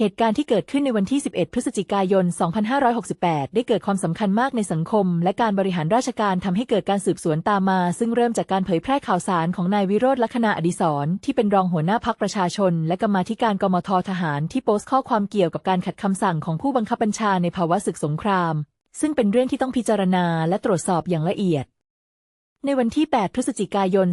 เหตุการณ์ที่เกิดขึ้นในวันที่ 11 พฤศจิกายน 2568 ได้เกิดความสำคัญมากในสังคม และการบริหารราชการทำให้เกิดการสืบสวนตามมา ซึ่งเริ่มจากการเผยแพร่ข่าวสารของนายวิโรธลักษณะอดิศรที่เป็นรองหัวหน้าพักประชาชน และกรรมาธิการกมททหารที่โพสต์ข้อความเกี่ยวกับการขัดคำสั่งของผู้บังคับบัญชาในภาวะศึกสงคราม ซึ่งเป็นเรื่องที่ต้องพิจารณาและตรวจสอบอย่างละเอียด ในวันที่ 8 พฤศจิกายน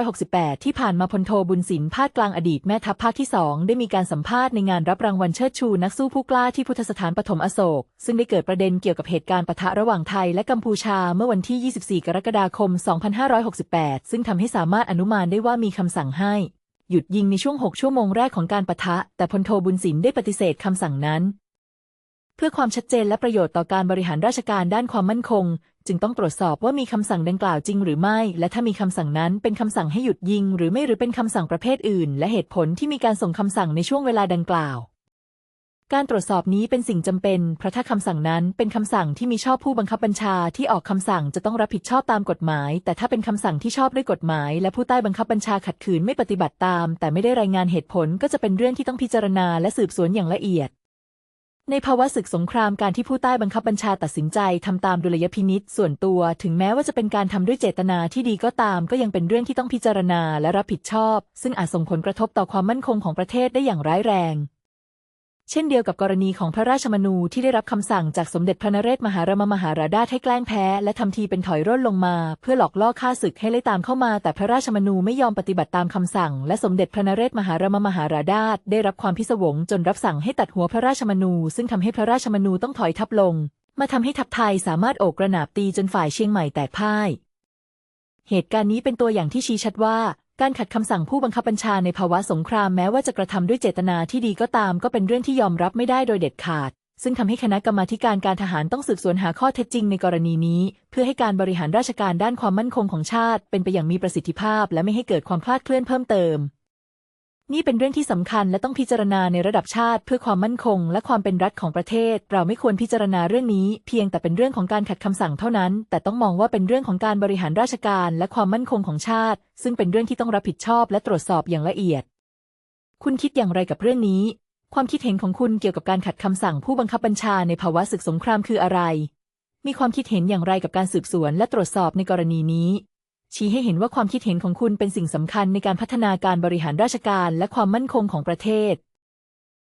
2568 ที่ผ่านมาพลโทบุญสินพาดกลางอดีตแม่ทัพภาคที่ 2 ได้มีการสัมภาษณ์ในงานรับรางวัลเชิดชูนักสู้ผู้กล้าที่พุทธสถานปฐมอโศก ซึ่งได้เกิดประเด็นเกี่ยวกับเหตุการณ์ปะทะระหว่างไทยและกัมพูชาเมื่อวันที่ 24 กรกฎาคม 2568 ซึ่งทำให้สามารถอนุมานได้ว่ามีคำสั่งให้ หยุดยิงในช่วง 6 ชั่วโมงแรกของการปะทะ แต่พลโทบุญสินได้ปฏิเสธคำสั่งนั้น เพื่อความชัดเจนและประโยชน์ต่อการบริหารราชการด้านความมั่นคง จึงต้องตรวจสอบว่ามีคำสั่งดังกล่าวจริงหรือไม่ และถ้ามีคำสั่งนั้นเป็นคำสั่งให้หยุดยิง หรือไม่หรือเป็นคำสั่งประเภทอื่น และเหตุผลที่มีการส่งคำสั่งในช่วงเวลาดังกล่าว การตรวจสอบนี้เป็นสิ่งจำเป็น เพราะถ้าคำสั่งนั้นเป็นคำสั่งที่มีชอบผู้บังคับบัญชาที่ออกคำสั่งจะต้องรับผิดชอบตามกฎหมาย แต่ถ้าเป็นคำสั่งที่ชอบด้วยกฎหมาย และผู้ใต้บังคับบัญชาขัดขืนไม่ปฏิบัติตาม แต่ไม่ได้รายงานเหตุผลก็จะเป็นเรื่องที่ต้องพิจารณาและสืบสวนอย่างละเอียด ในภาวะศึกสงครามการที่ผู้ใต้บังคับบัญชาตัดสินใจทำตามดุลยพินิษส่วนตัว ถึงแม้ว่าจะเป็นการทำด้วยเจตนาที่ดีก็ตาม ก็ยังเป็นเรื่องที่ต้องพิจารณาและรับผิดชอบ ซึ่งอาจส่งผลกระทบต่อความมั่นคงของประเทศได้อย่างร้ายแรง เช่นเดียวกับกรณีของพระราชมนูที่ได้รับคำสั่งจากสมเด็จพระนเรศมหารามมหาราดาให้แกล้งแพ้ และทำทีเป็นถอยร่นลงมา เพื่อหลอกล่อข้าศึกให้ไล่ตามเข้ามา แต่พระราชมนูไม่ยอมปฏิบัติตามคำสั่ง และสมเด็จพระนเรศมหารามมหาราดาได้รับความพิศวงจนรับสั่งให้ตัดหัวพระราชมนู ซึ่งทำให้พระราชมนูต้องถอยทัพลง มาทำให้ทัพไทยสามารถโอบกระหนาบตีจนฝ่ายเชียงใหม่แตกพ่าย เหตุการณ์นี้เป็นตัวอย่างที่ชี้ชัดว่า การขัดคำสั่งผู้บังคับบัญชาในภาวะสงครามแม้ว่าจะกระทำด้วยเจตนาที่ดีก็ตาม ก็เป็นเรื่องที่ยอมรับไม่ได้โดยเด็ดขาด ซึ่งทำให้คณะกรรมาการการทหารต้องสืบสวนหาข้อเท็จจริงในกรณีนี้ เพื่อให้การบริหารราชการด้านความมั่นคงของชาติ เป็นไปอย่างมีประสิทธิภาพ และไม่ให้เกิดความคลาดเคลื่อนเพิ่มเติม นี่เป็นเรื่องที่สำคัญและต้องพิจารณาในระดับชาติ เพื่อความมั่นคง และความเป็นรัฐของประเทศ เราไม่ควรพิจารณาเรื่องนี้ เพียงแต่เป็นเรื่องของการขัดคำสั่งเท่านั้น แต่ต้องมองว่าเป็นเรื่องของการบริหารราชการ และความมั่นคงของชาติ ซึ่งเป็นเรื่องที่ต้องรับผิดชอบ และตรวจสอบอย่างละเอียด คุณคิดอย่างไรกับเรื่องนี้ ความคิดเห็นของคุณเกี่ยวกับการขัดคำสั่งผู้บังคับบัญชาในภาวะศึกสงครามคืออะไร มีความคิดเห็นอย่างไรกับการสืบสวน และตรวจสอบในกรณีนี้ ชี้ให้เห็นว่าความคิดเห็นของคุณเป็นสิ่งสำคัญในการพัฒนาการบริหารราชการและความมั่นคงของประเทศ